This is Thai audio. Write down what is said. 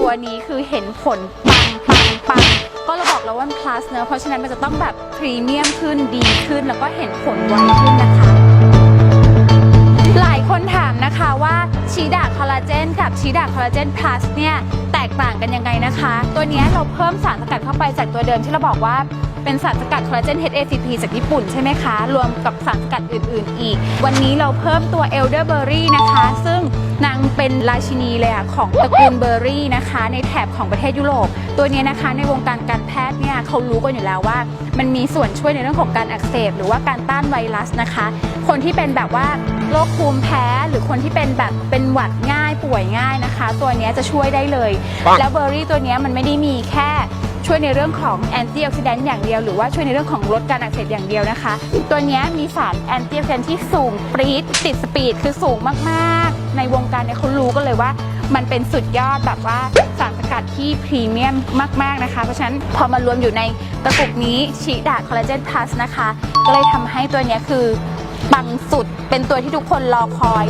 ตัวนี้คือเห็นผลปังปังปังก็เราบอกแล้วว่ามัน plus เนอะเพราะฉะนั้นมันจะต้องแบบพรีเมียมขึ้นดีขึ้น แล้วก็เห็นผลไวขึ้นนะคะ หลายคนถามนะคะว่าชีดาคอลลาเจนกับชีดาคอลลาเจน plus เนี่ยแตกต่างกันยังไงนะคะ ตัวนี้เราเพิ่มสารสกัดเข้าไปจากตัวเดิมที่เราบอกว่า เป็นสารสกัดคอลลาเจน HACP จากญี่ปุ่นใช่ไหมคะ รวมกับสารสกัดอื่น ๆ อีก วันนี้เราเพิ่มตัว elderberry นะคะ ซึ่งนางเป็นราชินีเลยอะของตระกูลเบอร์รี่นะคะ ในแถบของประเทศยุโรป ตัวนี้นะคะในวงการการแพทย์เนี่ยเขารู้กันอยู่แล้วว่า มันมีส่วนช่วยในเรื่องของการอักเสบ หรือว่าการต้านไวรัสนะคะ คนที่เป็นแบบว่าโรคภูมิแพ้หรือคนที่เป็นแบบเป็นหวัดง่ายป่วยง่ายนะคะ ตัวนี้จะช่วยได้เลย แล้วเบอร์รี่ตัวนี้มันไม่ได้มีแค่ ช่วยในเรื่องของแอนตี้ออกซิแดนต์อย่างเดียว หรือว่าช่วยในเรื่องของลดการอักเสบอย่างเดียวนะคะ ตัวนี้มีสารแอนตี้ออกซิแดนต์ที่สูงปรี๊ดติดสปีดคือสูงมากๆ ในวงการเนี่ยเขารู้กันเลยว่ามันเป็นสุดยอดแบบว่าสารสกัดที่พรีเมียมมาก ๆ นะคะ เพราะฉะนั้นพอมารวมอยู่ในกระปุกนี้ชีดาคอลลาเจนพลัสนะคะ ก็เลยทำให้ตัวนี้คือปังสุดเป็นตัวที่ทุกคนรอคอย